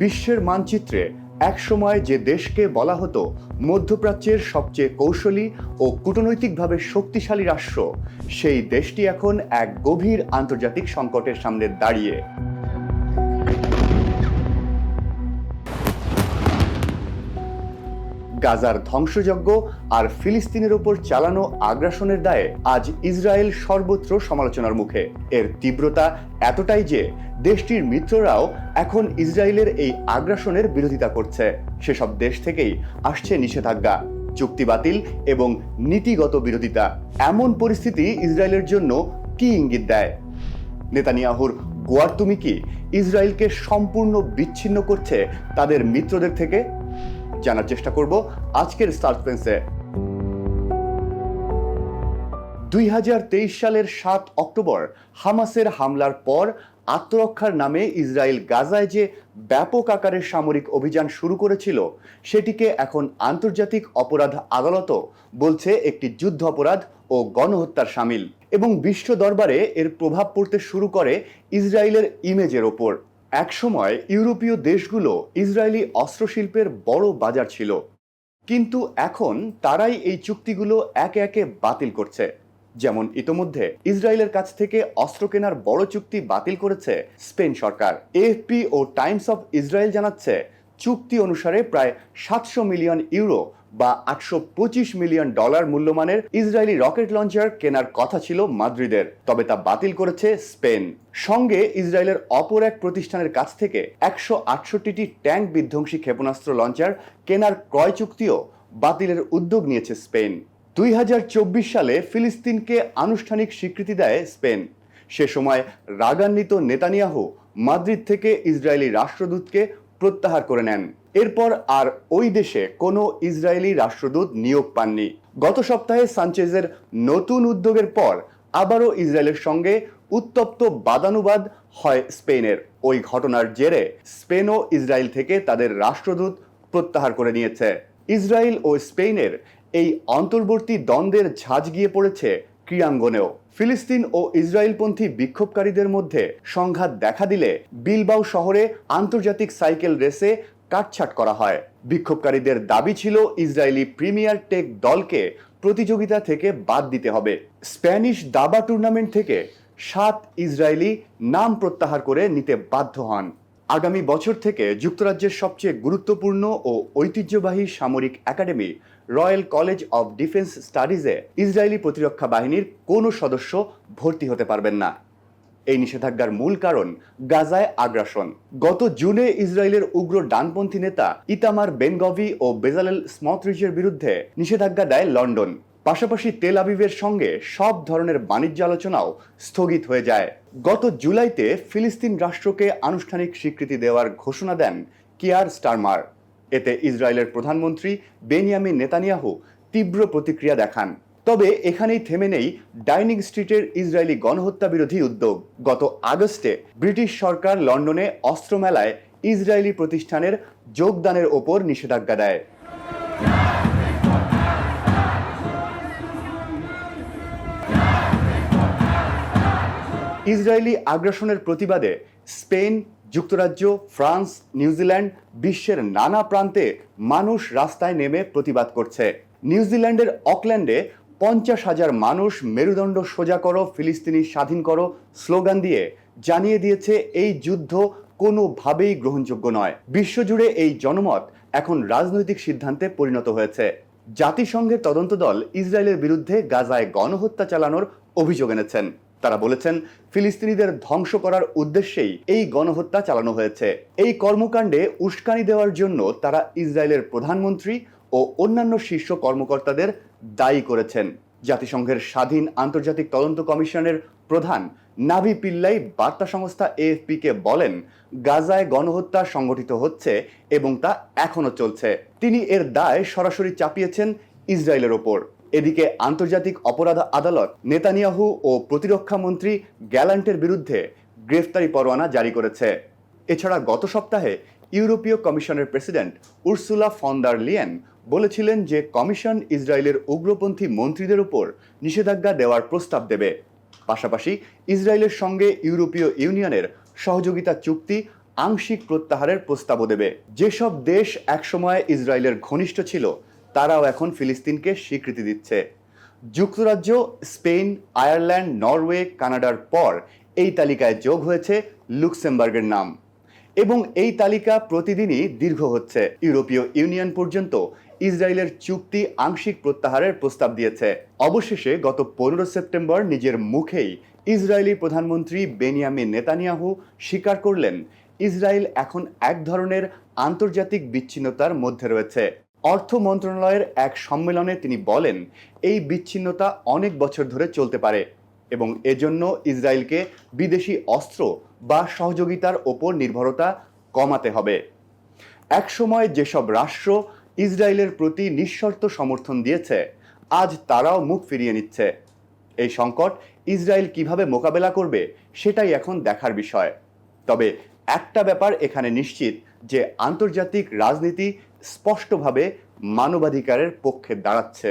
বিশ্বের মানচিত্রে একসময় যে দেশকে বলা হতো মধ্যপ্রাচ্যের সবচেয়ে কৌশলী ও কূটনৈতিকভাবে শক্তিশালী রাষ্ট্র, সেই দেশটি এখন এক গভীর আন্তর্জাতিক সংকটের সামনে দাঁড়িয়ে। গাজার ধ্বংসযজ্ঞ আর ফিলিস্তিনের ওপর চালানো আগ্রাসনের দায়ে আজ ইসরায়েল সর্বত্র সমালোচনার মুখে। এর তীব্রতা এতটাই যে দেশটির মিত্ররাও এখন ইসরায়েলের এই আগ্রাসনের বিরোধিতা করছে। সেসব দেশ থেকেই আসছে নিষেধাজ্ঞা, চুক্তি বাতিল এবং নীতিগত বিরোধিতা। এমন পরিস্থিতি ইসরায়েলের জন্য কি ইঙ্গিত দেয়? নেতানিয়াহুর গোয়ার তুমি কি ইসরায়েলকে সম্পূর্ণ বিচ্ছিন্ন করছে তাদের মিত্রদের থেকে জানার চেষ্টা করব আজকের স্টার স্পেন্সে দুই সালের সাত অক্টোবর, হামাসের হামলার পর আত্মরক্ষার নামে ইসরায়েল গাজায় যে ব্যাপক আকারের সামরিক অভিযান শুরু করেছিল, সেটিকে এখন আন্তর্জাতিক অপরাধ আদালতও বলছে একটি যুদ্ধ অপরাধ ও গণহত্যার সামিল। এবং বিশ্ব দরবারে এর প্রভাব পড়তে শুরু করে ইসরায়েলের ইমেজের ওপর। একসময় ইউরোপীয় দেশগুলো ইসরায়েলি অস্ত্রশিল্পের বড় বাজার ছিল। কিন্তু এখন তারাই এই চুক্তিগুলো একে একে বাতিল করছে। যেমন ইতোমধ্যে ইসরায়েলের কাছ থেকে অস্ত্র কেনার বড় চুক্তি বাতিল করেছে স্পেন সরকার। এফপি ও টাইমস অফ ইসরায়েল জানাচ্ছে, চুক্তি অনুসারে প্রায় সাতশো মিলিয়ন ইউরো বা আটশো পঁচিশ মিলিয়ন ডলার মূল্যমানের ইসরায়েলি রকেট লঞ্চার কেনার কথা ছিল মাদ্রিদের, তবে তা বাতিল করেছে স্পেন। সঙ্গে ইসরায়েলের অপর এক প্রতিষ্ঠানের কাছ থেকে একশো আটষট্টিটি ট্যাঙ্ক বিধ্বংসী ক্ষেপণাস্ত্র লঞ্চার কেনার ক্রয় চুক্তিও বাতিলের উদ্যোগ নিয়েছে স্পেন। দুই হাজার চব্বিশ সালে ফিলিস্তিনকে আনুষ্ঠানিক স্বীকৃতি দেয় স্পেন। সে সময় রাগান্বিত নেতানিয়াহু মাদ্রিদ থেকে ইসরায়েলি রাষ্ট্রদূতকে প্রত্যাহার করে নেন। এরপর আর ওই দেশে কোনো ইসরায়েলি রাষ্ট্রদূত নিয়োগ পাননি। গত সপ্তাহে সানচেজের নতুন উদ্যোগের পর আবারও ইসরায়েলের সঙ্গে উত্তপ্ত বাদানুবাদ হয় স্পেনের। ওই ঘটনার জেরে স্পেনও ইসরায়েল থেকে তাদের রাষ্ট্রদূত প্রত্যাহার করে নিয়েছে। ইসরায়েল ও স্পেনের এই অন্তর্বর্তী দ্বন্দ্বের ঝাঁজ গিয়ে পড়েছে ক্রীড়াঙ্গনেও। ফিলিস্তিন ও ইসরায়েলপন্থী বিক্ষোভকারীদের মধ্যে সংঘাত দেখা দিলে বিলবাউ শহরে আন্তর্জাতিক সাইকেল রেসে কাটছাট করা হয়। বিক্ষোভকারীদের দাবি ছিল ইসরায়েলি প্রিমিয়ার টেক দলকে প্রতিযোগিতা থেকে বাদ দিতে হবে। স্প্যানিশ দাবা টুর্নামেন্ট থেকে সাত ইসরায়েলি নাম প্রত্যাহার করে নিতে বাধ্য হন। আগামী বছর থেকে যুক্তরাজ্যের সবচেয়ে গুরুত্বপূর্ণ ও ঐতিহ্যবাহী সামরিক academy, Royal College of Defence স্টাডিজে Israeli প্রতিরক্ষা বাহিনীর কোনো সদস্য ভর্তি হতে পারবেন না। এই নিষেধাজ্ঞার মূল কারণ গাজায় আগ্রাসন। গত জুনে ইসরায়েলের উগ্র ডানপন্থী নেতা ইতামার বেনগভি ও বেজালেল স্মথরিজের বিরুদ্ধে নিষেধাজ্ঞা দেয় লন্ডন। পাশাপাশি তেল আবিবের সঙ্গে সব ধরনের বাণিজ্য আলোচনাও স্থগিত হয়ে যায়। গত জুলাইতে ফিলিস্তিন রাষ্ট্রকে আনুষ্ঠানিক স্বীকৃতি দেওয়ার ঘোষণা দেন কিয়ার স্টারমার। এতে ইসরায়েলের প্রধানমন্ত্রী বেনিয়ামিন নেতানিয়াহু তীব্র প্রতিক্রিয়া দেখান। তবে এখানেই থেমে নেই ডাইনিং স্ট্রিটের ইসরায়েলি গণহত্যা বিরোধী উদ্যোগ। গত আগস্টে ব্রিটিশ সরকার লন্ডনে অস্ত্র মেলায় ইসরায়েলি প্রতিষ্ঠানের যোগদানের ওপর নিষেধাজ্ঞা দেয়। ইসরায়েলি আগ্রাসনের প্রতিবাদে স্পেন, যুক্তরাজ্য, ফ্রান্স, নিউজিল্যান্ড বিশ্বের নানা প্রান্তে মানুষ রাস্তায় নেমে প্রতিবাদ করছে। নিউজিল্যান্ডের অকল্যান্ডে পঞ্চাশ হাজার মানুষ মেরুদণ্ড সোজা করো, ফিলিস্তিনি স্বাধীন করো স্লোগান দিয়ে জানিয়ে দিয়েছে এই যুদ্ধ কোনোভাবেই গ্রহণযোগ্য নয়। বিশ্বজুড়ে এই জনমত এখন রাজনৈতিক সিদ্ধান্তে পরিণত হয়েছে। জাতিসংঘের তদন্ত দল ইসরায়েলের বিরুদ্ধে গাজায় গণহত্যা চালানোর অভিযোগ এনেছেন। তারা বলেছেন, ফিলিস্তিনিদের ধ্বংস করার উদ্দেশ্যেই এই গণহত্যা চালানো হয়েছে। এই কর্মকাণ্ডে উস্কানি দেওয়ার জন্য তারা ইসরায়েলের প্রধানমন্ত্রী ও অন্যান্য শীর্ষ কর্মকর্তাদের দায়ী করেছেন। জাতিসংঘের স্বাধীন আন্তর্জাতিক তদন্ত কমিশনের প্রধান নাভি পিল্লাই বার্তা সংস্থা এএফপি কে বলেন, গাজায় গণহত্যা সংগঠিত হচ্ছে এবং তা এখনও চলছে। তিনি এর দায় সরাসরি চাপিয়েছেন ইসরায়েলের ওপর। এদিকে আন্তর্জাতিক অপরাধ আদালত নেতানিয়াহু ও প্রতিরক্ষা মন্ত্রী গ্যালান্টের বিরুদ্ধে গ্রেফতারি পরোয়ানা জারি করেছে। এছাড়া গত সপ্তাহে ইউরোপীয় কমিশনের প্রেসিডেন্ট উর্সুলা ফন্দার লিয়েন বলেছিলেন যে কমিশন ইসরায়েলের উগ্রপন্থী মন্ত্রীদের উপর নিষেধাজ্ঞা দেওয়ার প্রস্তাব দেবে। পাশাপাশি ইসরায়েলের সঙ্গে ইউরোপীয় ইউনিয়নের সহযোগিতা চুক্তি আংশিক প্রত্যাহারের প্রস্তাবও দেবে। যেসব দেশ একসময় ইসরায়েলের ঘনিষ্ঠ ছিল, তারাও এখন ফিলিস্তিনকে স্বীকৃতি দিচ্ছে। যুক্তরাজ্য, স্পেন, আয়ারল্যান্ড, নরওয়ে, কানাডার পর এই তালিকায় যোগ হয়েছে লুক্সেমবার্গের নাম। এবং এই তালিকা প্রতিদিনই দীর্ঘ হচ্ছে। ইউরোপীয় ইউনিয়ন পর্যন্ত ইসরায়েলের চুক্তি আংশিক প্রত্যাহারের প্রস্তাব দিয়েছে। অবশেষে গত পনেরো সেপ্টেম্বর নিজের মুখেই ইসরায়েলি প্রধানমন্ত্রী বেনিয়ামিন নেতানিয়াহু স্বীকার করলেন, ইসরায়েল এখন এক ধরনের আন্তর্জাতিক বিচ্ছিন্নতার মধ্যে রয়েছে। অর্থ মন্ত্রণালয়ের এক সম্মেলনে তিনি বলেন, এই বিচ্ছিন্নতা অনেক বছর ধরে চলতে পারে এবং এজন্য ইসরায়েলকে বিদেশি অস্ত্র বা সহযোগিতার ওপর নির্ভরতা কমাতে হবে। একসময় যেসব রাষ্ট্র ইসরায়েলের প্রতি নিঃশর্ত সমর্থন দিয়েছে। আজ তারাও মুখ ফিরিয়ে নিচ্ছে। এই সংকট ইসরায়েল কীভাবে মোকাবেলা করবে সেটাই এখন দেখার বিষয়। তবে একটা ব্যাপার এখানে নিশ্চিত যে আন্তর্জাতিক রাজনীতি স্পষ্টভাবে মানবাধিকারের পক্ষে দাঁড়াচ্ছে।